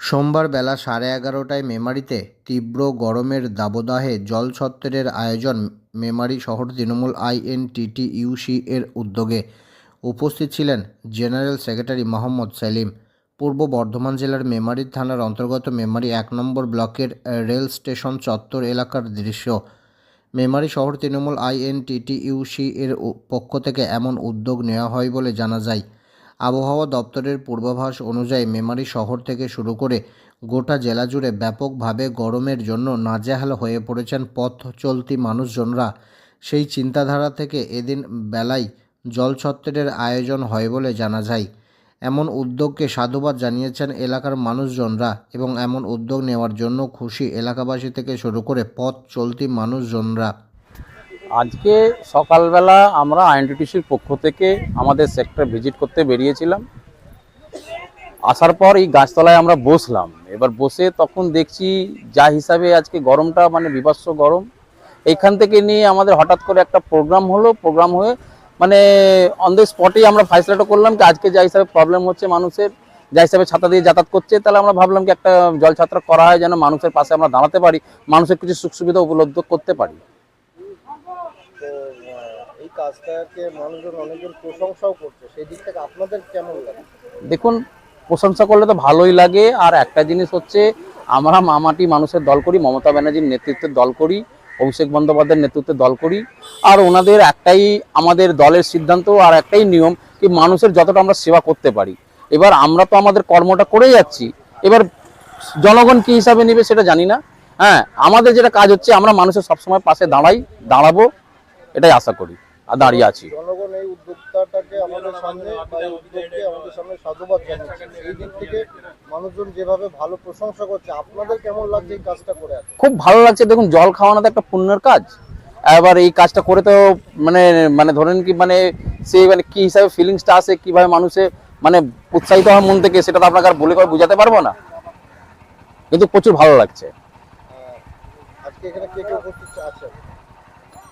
সোমবার বেলা সাড়ে এগারোটায় মেমারিতে তীব্র গরমের দাবদাহে জল ছত্তরের আয়োজন মেমারি শহর তৃণমূল আইএনটিটিইউসি এর উদ্যোগে। উপস্থিত ছিলেন জেনারেল সেক্রেটারি মোহাম্মদ সেলিম। পূর্ব বর্ধমান জেলার মেমারি থানার অন্তর্গত মেমারি এক নম্বর ব্লকের রেল স্টেশন চত্বর এলাকার দৃশ্য। মেমারি শহর তৃণমূল আইএনটিটিইউসি এর পক্ষ থেকে এমন উদ্যোগ নেওয়া হয় বলে জানা যায়। আবহাওয়া দপ্তরের পূর্বাভাস অনুযায়ী মেমারি শহর থেকে শুরু করে গোটা জেলা জুড়ে ব্যাপকভাবে গরমের জন্য নাজেহাল হয়ে পড়েছেন পথ চলতি মানুষজনরা। সেই চিন্তাধারা থেকে এদিন বেলায় জলছত্রের আয়োজন হয় বলে জানা যায়। এমন উদ্যোগকে সাধুবাদ জানিয়েছেন এলাকার মানুষজনরা এবং এমন উদ্যোগ নেওয়ার জন্য খুশি এলাকাবাসী থেকে শুরু করে পথ চলতি মানুষজনরা। আজকে সকালবেলা আমরা আইএনটিটিসির পক্ষ থেকে আমাদের সেক্টর ভিজিট করতে বেরিয়েছিলাম। আসার পর এই গাছতলায় আমরা বসলাম। এবার বসে তখন দেখছি যা হিসাবে আজকে গরমটা মানে বিভৎস গরম। এইখান থেকে নিয়ে আমাদের হঠাৎ করে একটা প্রোগ্রাম হলো। প্রোগ্রাম হয়ে মানে অন দ্য স্পটেই আমরা ফাইসলাটা করলাম কি আজকে যা হিসাবে প্রবলেম হচ্ছে মানুষের, যা হিসাবে ছাতা দিয়ে যাতায়াত করছে, তাহলে আমরা ভাবলাম কি একটা জল ছাত্রা করা হয় যেন মানুষের পাশে আমরা দাঁড়াতে পারি, মানুষের কিছু সুখ সুবিধা উপলব্ধ করতে পারি। সেই দিক থেকে আপনাদের কেমন লাগে? দেখুন, প্রশংসা করলে তো ভালোই লাগে। আর একটা জিনিস হচ্ছে, আমরা মামাটি মানুষের দল করি, মমতা ব্যানার্জির নেতৃত্বের দল করি, অভিষেক বন্দ্যোপাধ্যায়ের নেতৃত্বে দল করি। আর ওনাদের একটাই আমাদের দলের সিদ্ধান্ত আর একটাই নিয়ম কি মানুষের যতটা আমরা সেবা করতে পারি। এবার আমরা তো আমাদের কর্মটা করে যাচ্ছি। এবার জনগণ কি হিসাবে নেবে সেটা জানি না। হ্যাঁ আমাদের যেটা কাজ হচ্ছে, আমরা মানুষের সবসময় পাশে দাঁড়াই, দাঁড়াবো, এটাই আশা করি। দাঁড়িয়ে আছি। জনগণ এই উদ্যোক্তাটাকে আমাদের সামনে এই উদ্যোগকে আমাদের সামনে সাধুবাদ জানাচ্ছে। এই দিক থেকে মানুষজন যেভাবে ভালো প্রশংসা করছে আপনাদের কেমন লাগছে এই কাজটা করে খুব ভালো লাগছে। দেখুন জল খাওয়ানো তো একটা পুণ্যের কাজ। এবার এই কাজটা করে তো মানে মানে ধরেন কি মানে সেই মানে কি হিসাবে ফিলিংসটা আসে কীভাবে মানুষে মানে উৎসাহিত হয় মন থেকে সেটা তো আপনাকে আর বলে করে বোঝাতে পারব না। কিন্তু প্রচুর ভালো লাগছে। আজকে এখানে কে কে উপস্থিত আছেন?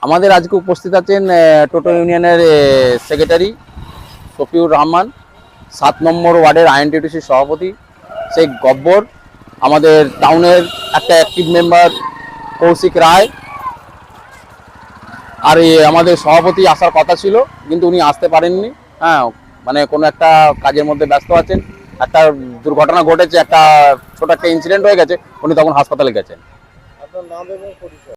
আমাদের আজকে উপস্থিত আছেন টোটো ইউনিয়নের সেক্রেটারি শফিউর রহমান, সাত নম্বর ওয়ার্ডের আইএনটিটিসি সভাপতি শেখ গব্বর, আমাদের টাউনের একটা অ্যাক্টিভ মেম্বার কৌশিক রায়, আর আমাদের সভাপতি আসার কথা ছিল, কিন্তু উনি আসতে পারেননি। হ্যাঁ মানে কোনো একটা কাজের মধ্যে ব্যস্ত আছেন। একটা দুর্ঘটনা ঘটেছে, একটা ছোট একটা ইনসিডেন্ট হয়ে গেছে, উনি তখন হাসপাতালে গেছেন।